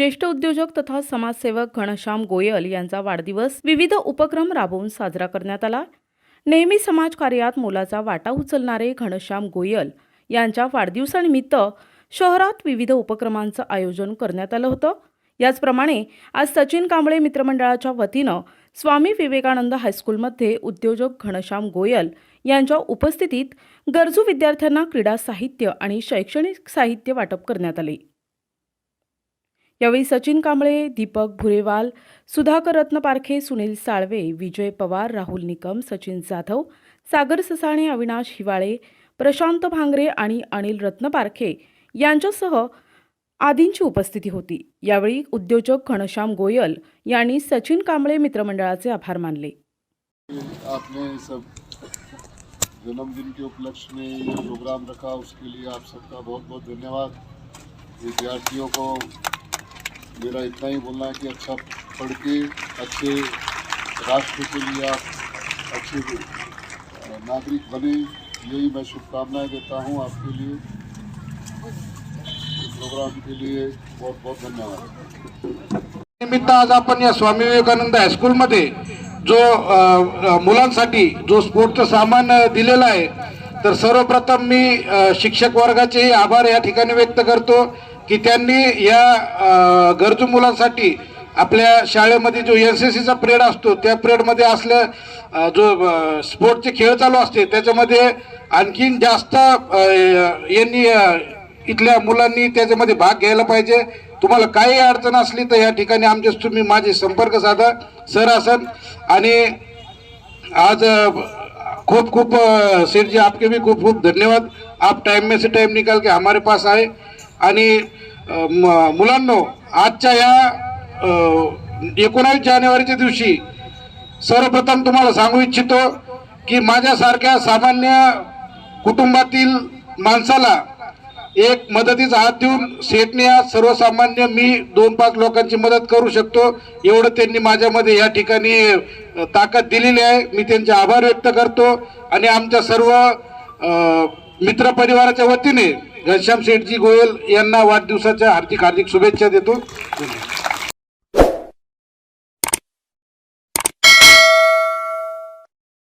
ज्येष्ठ उद्योजक तथा समाजसेवक घनश्याम गोयल यांचा वाढदिवस विविध उपक्रम राबवून साजरा करण्यात आला. नेहमी समाजकार्यात मोलाचा वाटा उचलणारे घनश्याम गोयल यांच्या वाढदिवसानिमित्त शहरात विविध उपक्रमांचं आयोजन करण्यात आलं होतं. याचप्रमाणे आज सचिन कांबळे मित्रमंडळाच्या वतीनं स्वामी विवेकानंद हायस्कूलमध्ये उद्योजक घनश्याम गोयल यांच्या उपस्थितीत गरजू विद्यार्थ्यांना क्रीडा साहित्य आणि शैक्षणिक साहित्य वाटप करण्यात आले. यावेळी सचिन कांबळे दीपक भुरेवाल सुधाकर रत्न पारखे सुनील साळवे विजय पवार राहुल निकम सचिन जाधव सागर ससाणे अविनाश हिवाळे प्रशांत भांगरे आणि अनिल रत्न पारखे यांच्यासह आदींची उपस्थिती होती. यावेळी उद्योजक घनश्याम गोयल यांनी सचिन कांबळे मित्रमंडळाचे आभार मानले. आपने सब जन्मदिन के उपलक्ष्य में ये प्रोग्राम रखा उसके लिए आप सबका बहुत बहुत धन्यवाद। विद्यार्थियों को मेरा इतना ही बोलना है कि अच्छा पढ़ के अच्छे राष्ट्र के लिए आप अच्छे नागरिक बने यही मैं शुभकामनाएं देता हूं आपके लिए। प्रोग्राम के लिए बहुत बहुत धन्यवाद। निमित्त आज आपण या स्वामी विवेकानंद हायस्कूलमध्ये जो मुलांसाठी जो स्पोर्टचं सामान अ, दिलेलं आहे तर सर्वप्रथम मी शिक्षक वर्गाचेही आभार या ठिकाणी व्यक्त करतो. की त्यांनी या गरजू मुलांसाठी आपल्या शाळेमध्ये जो एन सी सीचा पिरियड असतो त्या पिरियडमध्ये असल्या जो स्पोर्टचे खेळ चालू असते त्याच्यामध्ये आणखीन जास्त यांनी इथल्या मुलांनी त्याच्यामध्ये भाग घ्यायला पाहिजे. तुम्हाला काही अडचण असली तर या ठिकाणी आमचे तुम्ही माझे संपर्क साधा सर असन. आणि आज खूप खूप अ, सेठ जी आपके भी खूप खूप धन्यवाद. आप टाइम में से टाइम निकाल के हमारे पास आए. आणि म- मुलांनो आजच्या या एकोणावीस जानेवारीच्या दिवशी सर्वप्रथम तुम्हाला सांगू इच्छितो की माझ्यासारख्या सामान्य कुटुंबातील माणसाला एक मदतीचा हात देऊन सेठने आज सर्वसामान्य मी दोन पाच लोकांची मदत करू शकतो. एवढं त्यांनी माझ्यामध्ये या ठिकाणी ताकद दिलेली आहे. मी त्यांचे आभार व्यक्त करतो. आणि आमच्या सर्व मित्रपरिवाराच्या वतीने घनश्याम शेठजी गोयल यांना वाढदिवसाच्या हार्दिक हार्दिक शुभेच्छा देतो. धन्यवाद